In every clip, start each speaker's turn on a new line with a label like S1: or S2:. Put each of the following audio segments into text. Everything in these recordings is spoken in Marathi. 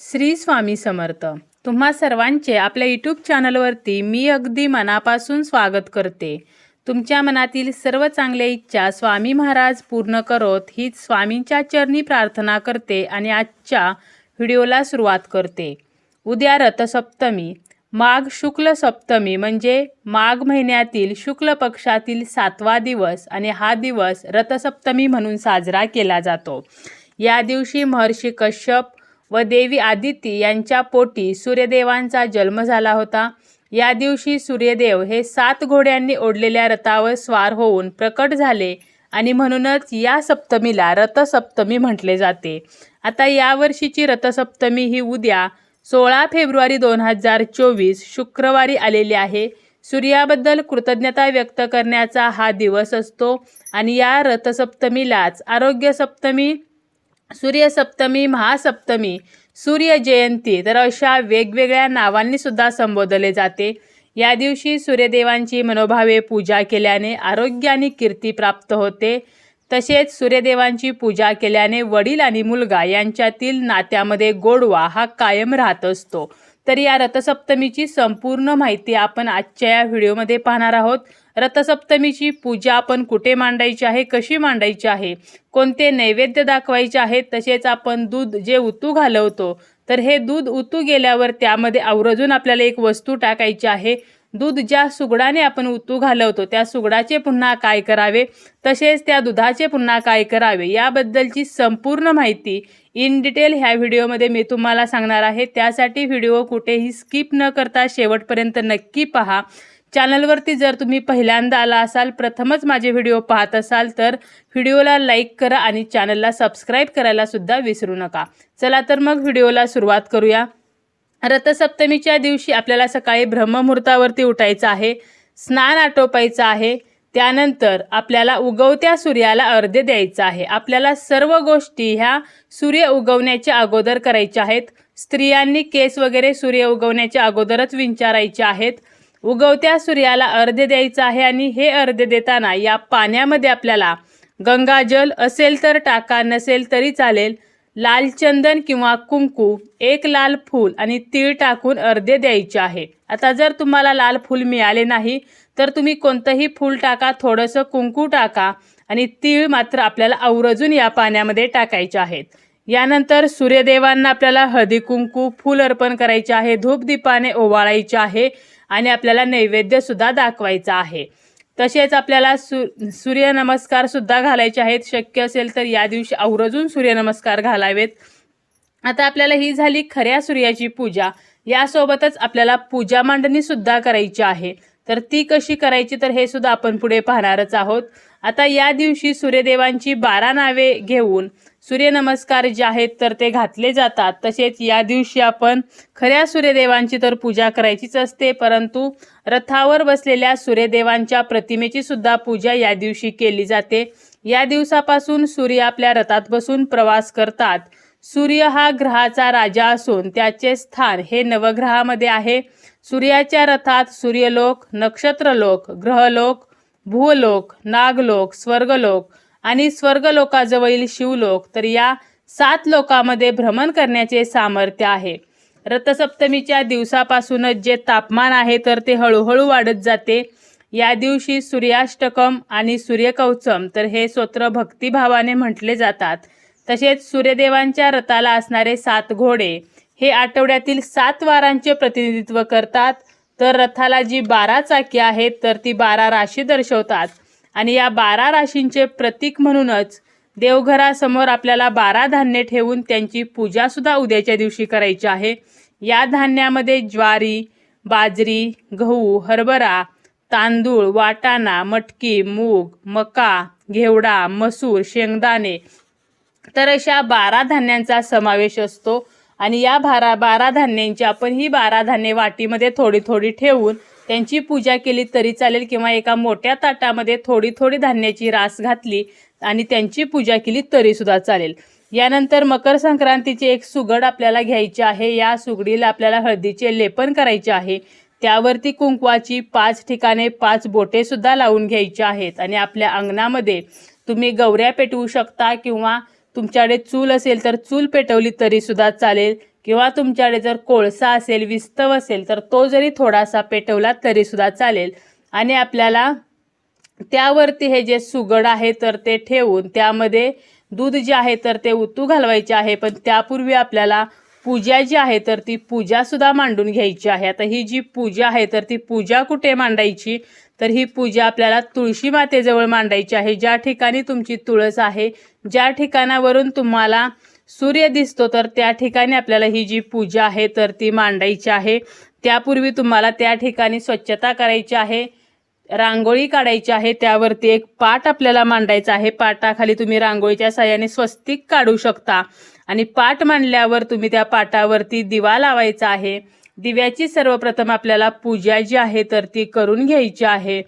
S1: श्री स्वामी समर्थ. तुम्हा सर्वांचे आपल्या यूट्यूब चॅनलवरती मी अगदी मनापासून स्वागत करते. तुमच्या मनातील सर्व चांगल्या इच्छा स्वामी महाराज पूर्ण करोत हीच स्वामींच्या चरणी प्रार्थना करते आणि आजच्या व्हिडिओला सुरुवात करते. उद्या रथसप्तमी. माघ शुक्ल सप्तमी म्हणजे माघ महिन्यातील शुक्ल पक्षातील सातवा दिवस आणि हा दिवस रथसप्तमी म्हणून साजरा केला जातो. या दिवशी महर्षी कश्यप व देवी आदिती यांच्या पोटी सूर्यदेवांचा जन्म झाला होता. या दिवशी सूर्यदेव हे सात घोड्यांनी ओढलेल्या रथावर स्वार होऊन प्रकट झाले आणि म्हणूनच या सप्तमीला रथसप्तमी म्हटले जाते. आता यावर्षीची रथसप्तमी ही उद्या सोळा फेब्रुवारी दोन हजार चोवीस शुक्रवारी आलेली आहे. सूर्याबद्दल कृतज्ञता व्यक्त करण्याचा हा दिवस असतो आणि या रथसप्तमीलाच आरोग्य सप्तमी सूर्यसप्तमी महासप्तमी सूर्यजयंती तर अशा वेगवेगळ्या नावांनी सुद्धा संबोधले जाते. या दिवशी सूर्यदेवांची मनोभावे पूजा केल्याने आरोग्य आणि कीर्ती प्राप्त होते. तसेच सूर्यदेवांची पूजा केल्याने वडील आणि मुलगा यांच्यातील नात्यामध्ये गोडवा हा कायम राहत असतो. तर या रथसप्तमीची संपूर्ण माहिती आपण आजच्या या व्हिडिओमध्ये पाहणार आहोत. रथसप्तमीची पूजा आपण कुठे मांडायची आहे कशी मांडायची आहे कोणते नैवेद्य दाखवायचे आहेत तसेच आपण दूध जे उतू घालवतो तर हे दूध उतू गेल्यावर त्यामध्ये आवर्जून आपल्याला एक वस्तू टाकायची आहे. दूध ज्या सुगडाने आपण उतू घालवतो त्या सुगडाचे पुन्हा काय करावे? तसेच त्या दुधाचे पुन्हा काय करावे? याबद्दलची संपूर्ण माहिती इन डिटेल ह्या व्हिडिओमध्ये मी तुम्हाला सांगणार आहे. त्यासाठी व्हिडिओ कुठेही स्किप न करता शेवटपर्यंत नक्की पहा. चॅनलवरती जर तुम्ही पहिल्यांदा आला असाल प्रथमच माझे व्हिडिओ पाहत असाल तर व्हिडिओला लाईक करा आणि चॅनलला सबस्क्राईब करायलासुद्धा विसरू नका. चला तर मग व्हिडिओला सुरुवात करूया. रथसप्तमीच्या दिवशी आपल्याला सकाळी ब्रह्ममुहूर्तावरती उठायचं आहे स्नान आटोपायचं आहे त्यानंतर आपल्याला उगवत्या सूर्याला अर्ध्य द्यायचं आहे. आपल्याला सर्व गोष्टी ह्या सूर्य उगवण्याच्या अगोदर करायच्या आहेत. स्त्रियांनी केस वगैरे सूर्य उगवण्याच्या अगोदरच विंचारायचे आहेत. उगवत्या सूर्याला अर्ध्य द्यायचं आहे आणि हे अर्ध्य देताना या पाण्यामध्ये आपल्याला गंगाजल असेल तर टाका नसेल तरी चालेल. लाल चंदन किंवा कुंकू एक लाल फूल आणि तीळ टाकून अर्धे द्यायचे आहे. आता जर तुम्हाला लाल फूल मिळाले नाही तर तुम्ही कोणतंही फूल टाका थोडंसं कुंकू टाका आणि तीळ मात्र आपल्याला आवर्जून या पाण्यामध्ये टाकायचे आहेत. यानंतर सूर्यदेवांना आपल्याला हळदी कुंकू फूल अर्पण करायचे आहे धूपदीपाने ओवाळायचे आहे आणि आपल्याला नैवेद्यसुद्धा दाखवायचा आहे. तसेच आपल्याला सु सूर्यनमस्कारसुद्धा घालायचे आहेत. शक्य असेल तर या दिवशी आवर्जून सूर्यनमस्कार घालावेत. आता आपल्याला ही झाली खऱ्या सूर्याची पूजा. यासोबतच आपल्याला पूजा मांडणी सुद्धा करायची आहे. तर ती कशी करायची तर हे सुद्धा आपण पुढे पाहणारच आहोत. आता या दिवशी सूर्यदेवांची बारा नावे घेऊन सूर्यनमस्कार जे आहेत तर ते घातले जातात. तसेच या दिवशी आपण खऱ्या सूर्यदेवांची तर पूजा करायचीच असते परंतु रथावर बसलेल्या सूर्यदेवांच्या प्रतिमेची सुद्धा पूजा या दिवशी केली जाते. या दिवसापासून सूर्य आपल्या रथात बसून प्रवास करतात. सूर्य हा ग्रहाचा राजा असून त्याचे स्थान हे नवग्रहामध्ये आहे. सूर्याच्या रथात सूर्यलोक नक्षत्रलोक ग्रहलोक भूलोक नागलोक स्वर्गलोक आणि स्वर्गलोकाजवळील शिवलोक तर या सात लोकामध्ये भ्रमण करण्याचे सामर्थ्य आहे. रथसप्तमीच्या दिवसापासूनच जे तापमान आहे तर ते हळूहळू वाढत जाते. या दिवशी सूर्याष्टकम आणि सूर्यकवचम तर हे स्तोत्र भक्तिभावाने म्हटले जातात. तसेच सूर्यदेवांच्या रथाला असणारे सात घोडे हे आठवड्यातील सात वारांचे प्रतिनिधित्व करतात. तर रथाला जी बारा चाकी आहेत तर ती बारा राशी दर्शवतात. आणि या बारा राशींचे प्रतीक म्हणूनच देवघरासमोर आपल्याला बारा धान्य ठेवून त्यांची पूजासुद्धा उद्याच्या दिवशी करायची आहे. या धान्यामध्ये ज्वारी बाजरी गहू हरभरा तांदूळ वाटाणा मटकी मूग मका घेवडा मसूर शेंगदाणे. तर अशा बारा धान्यांचा समावेश असतो. आणि या बारा बारा धान्यांची आपण ही बारा धान्ये वाटीमध्ये थोडी थोडी ठेवून त्यांची पूजा केली तरी चालेल किंवा एका मोठ्या ताटामध्ये थोडी थोडी धान्याची रास घातली आणि त्यांची पूजा केली तरीसुद्धा चालेल. यानंतर मकर संक्रांतीची एक सुगड आपल्याला घ्यायची आहे. या सुगडीला आपल्याला हळदीचे लेपन करायचे आहे. त्यावरती कुंकवाची पाच ठिकाणे पाच बोटेसुद्धा लावून घ्यायची आहेत. आणि आपल्या अंगणामध्ये तुम्ही गौऱ्या पेटवू शकता किंवा तुमच्याकडे चूल असेल तर चूल पेटवली तरीसुद्धा चालेल. किंवा तुमच्याकडे जर कोळसा असेल विस्तव असेल तर तो जरी थोडासा पेटवला तरीसुद्धा चालेल. आणि आपल्याला त्यावरती हे जे सुगड आहे तर ते ठेवून त्यामध्ये दूध जे आहे तर ते उतू घालवायचे आहे. पण त्यापूर्वी आपल्याला पूजा जी आहे तर ती पूजासुद्धा मांडून घ्यायची आहे. आता ही जी पूजा आहे तर ती पूजा कुठे मांडायची? तर ही पूजा आपल्याला तुळशी मातेजवळ मांडायची आहे. ज्या ठिकाणी तुमची तुळस आहे ज्या ठिकाणावरून तुम्हाला सूर्य दिसतो तर त्या ठिकाणी आपल्याला ही जी पूजा आहे तर ती मांडायची आहे. त्यापूर्वी तुम्हाला त्या ठिकाणी स्वच्छता करायची आहे रांगोळी काढायची आहे त्यावरती एक पाट आपल्याला मांडायचा आहे. पाटाखाली तुम्ही रांगोळीच्या साह्याने स्वस्तिक काढू शकता. आणि पाट मांडल्यावर तुम्ही त्या पाटावरती दिवा लावायचा आहे. दिव्याची सर्वप्रथम आपल्याला पूजा जी आहे तर ती करून घ्यायची आहे.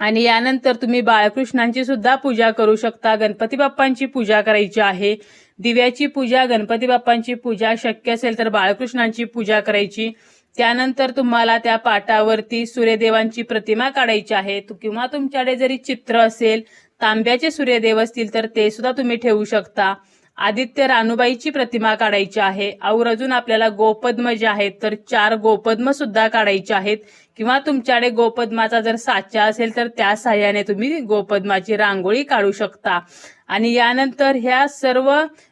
S1: आणि यानंतर तुम्ही बाळकृष्णांची सुद्धा पूजा करू शकता गणपती बाप्पांची पूजा करायची आहे. दिव्याची पूजा गणपती बाप्पांची पूजा शक्य असेल तर बाळकृष्णांची पूजा करायची. त्यानंतर तुम्हाला त्या पाटावरती सूर्यदेवांची प्रतिमा काढायची आहे. किंवा तुमच्याकडे जरी चित्र असेल तांब्याचे सूर्यदेव असतील तर ते सुद्धा तुम्ही ठेवू शकता. आदित्य रानुबाईची प्रतिमा काढायची आहे. और अजून आपल्याला गोपद्म जे आहेत तर चार गोपद्म सुद्धा काढायचे आहेत. किंवा तुमच्याकडे गोपद्माचा जर साचा असेल तर त्या सहाय्याने तुम्ही गोपद्माची रांगोळी काढू शकता. आणि यानंतर ह्या सर्व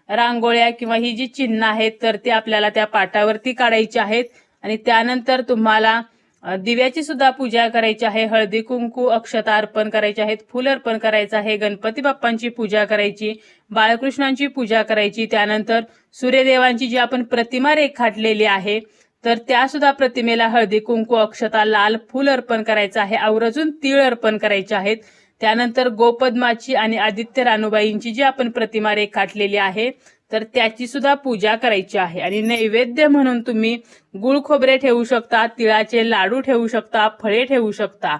S1: रांगोळ्या किंवा ही जी चिन्ह आहेत तर ती आपल्याला त्या पाटावरती काढायची आहेत. आणि त्यानंतर तुम्हाला दिव्याची सुद्धा पूजा करायची आहे हळदी कुंकू अक्षता अर्पण करायचे आहेत फुल अर्पण करायचं आहे गणपती बाप्पांची पूजा करायची बाळकृष्णांची पूजा करायची त्यानंतर सूर्यदेवांची जी आपण प्रतिमा रेखाटलेली आहे तर त्या सुद्धा प्रतिमेला हळदी कुंकू अक्षता लाल फुल अर्पण करायचं आहे आवर्जून तीळ अर्पण करायचे आहेत. त्यानंतर गोपद्माची आणि आदित्य रानूबाईंची जी आपण प्रतिमा रेखाटलेली आहे तर त्याची सुद्धा पूजा करायची आहे. आणि नैवेद्य म्हणून तुम्ही गुळ खोबरे ठेवू शकता तिळाचे लाडू ठेवू शकता फळे ठेवू शकता.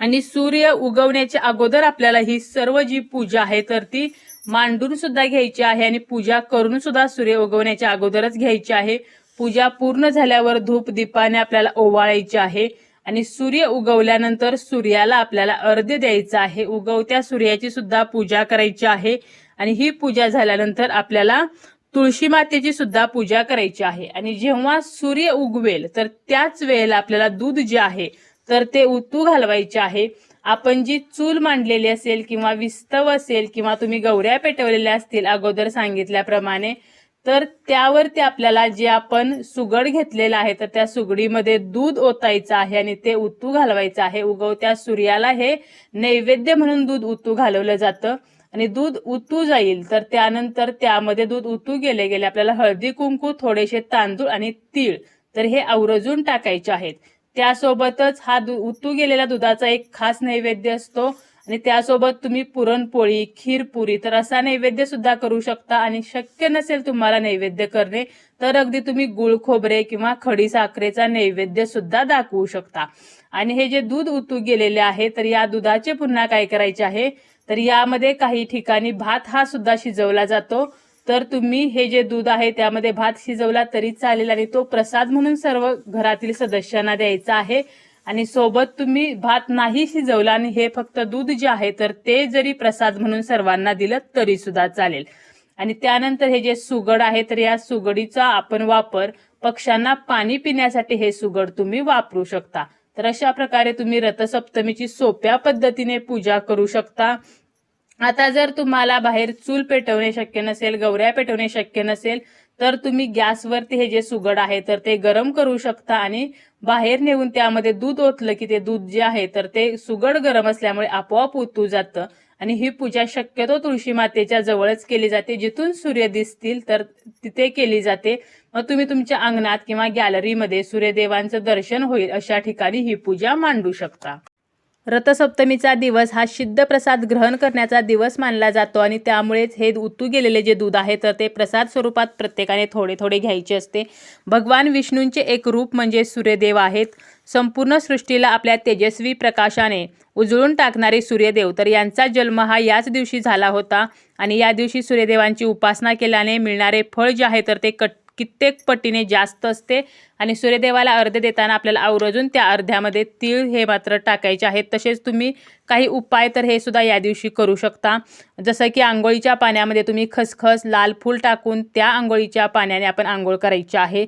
S1: आणि सूर्य उगवण्याच्या अगोदर आपल्याला ही सर्व जी पूजा आहे तर ती मांडून सुद्धा घ्यायची आहे आणि पूजा करून सुद्धा सूर्य उगवण्याच्या अगोदरच घ्यायची आहे. पूजा पूर्ण झाल्यावर धूप दीपाने आपल्याला ओवाळायची आहे आणि सूर्य उगवल्यानंतर सूर्याला आपल्याला अर्ध्य द्यायचा आहे. उगवत्या सूर्याची सुद्धा पूजा करायची आहे. आणि ही पूजा झाल्यानंतर आपल्याला तुळशी मातेची सुद्धा पूजा करायची आहे. आणि जेव्हा सूर्य उगवेल तर त्याच वेळेला आपल्याला दूध जे आहे तर ते उतू घालवायचे आहे. आपण जी चूल मांडलेली असेल किंवा विस्तव असेल किंवा तुम्ही गौऱ्या पेटवलेल्या असतील अगोदर सांगितल्याप्रमाणे तर त्यावरती आपल्याला जे आपण सुगड घेतलेलं आहे तर त्या सुगडीमध्ये दूध ओतायचं आहे आणि ते उतू घालवायचं आहे. उगवत्या सूर्याला हे नैवेद्य म्हणून दूध उतू घालवलं जातं. आणि दूध उतू जाईल तर त्यानंतर त्यामध्ये दूध उतू गेले गेले. आपल्याला हळदी कुंकू थोडेसे तांदूळ आणि तीळ तर हे आवरजून टाकायचे आहेत. त्यासोबतच हा दु उतू गेलेल्या दुधाचा एक खास नैवेद्य असतो. आणि त्यासोबत तुम्ही पुरणपोळी खीरपुरी तर असा नैवेद्य सुद्धा करू शकता. आणि शक्य नसेल तुम्हाला नैवेद्य करणे तर अगदी तुम्ही गुळ खोबरे किंवा खडी साखरेचा नैवेद्य सुद्धा दाखवू शकता. आणि हे जे दूध उतू गेलेले आहे तर या दुधाचे पुन्हा काय करायचे आहे? तर यामध्ये काही ठिकाणी भात हा सुद्धा शिजवला जातो. तर तुम्ही हे जे दूध आहे त्यामध्ये भात शिजवला तरी चालेल आणि तो प्रसाद म्हणून सर्व घरातील सदस्यांना द्यायचा आहे. आणि सोबत तुम्ही भात नाही शिजवला आणि हे फक्त दूध जे आहे तर ते जरी प्रसाद म्हणून सर्वांना दिलं तरी सुद्धा चालेल. आणि त्यानंतर हे जे सुगड आहे तर या सुगडीचा आपण वापर पक्ष्यांना पाणी पिण्यासाठी हे सुगड तुम्ही वापरू शकता. तर अशा प्रकारे तुम्ही रथसप्तमीची सोप्या पद्धतीने पूजा करू शकता. आता जर तुम्हाला बाहेर चूल पेटवणे शक्य नसेल गौऱ्या पेटवणे शक्य नसेल तर तुम्ही गॅसवरती हे जे सुगड आहे तर ते गरम करू शकता आणि बाहेर नेऊन त्यामध्ये दूध ओतलं की ते दूध जे आहे तर ते सुगड गरम असल्यामुळे आपोआप ओतू जातं. आणि ही पूजा शक्यतो तुळशी मातेच्या जवळच केली जाते. जिथून सूर्य दिसतील तर तिथे केली जाते. मग तुम्ही तुमच्या अंगणात किंवा गॅलरीमध्ये सूर्यदेवांचं दर्शन होईल अशा ठिकाणी ही पूजा मांडू शकता. रथसप्तमीचा दिवस हा सिद्ध प्रसाद ग्रहण करण्याचा दिवस मानला जातो आणि त्यामुळेच हे उतू गेलेले जे दूध आहे तर ते प्रसाद स्वरूपात प्रत्येकाने थोडे थोडे घ्यायचे असते. भगवान विष्णूंचे एक रूप म्हणजे सूर्यदेव आहेत. संपूर्ण सृष्टीला आपल्या तेजस्वी प्रकाशाने उजळून टाकणारे सूर्यदेव. तर यांचा जन्म हा याच दिवशी झाला होता आणि या दिवशी सूर्यदेवांची उपासना केल्याने मिळणारे फळ जे आहे तर ते कट कित्येक पटीने जास्त असते आणि सूर्यदेवाला अर्ध देताना आपल्याला आवर्जून त्या अर्ध्यामध्ये तीळ हे मात्र टाकायचे आहेत तसेच तुम्ही काही उपाय तर हे सुद्धा या दिवशी करू शकता. जसं की आंघोळीच्या पाण्यामध्ये तुम्ही खसखस लाल फूल टाकून त्या आंघोळीच्या पाण्याने आपण आंघोळ करायची आहे.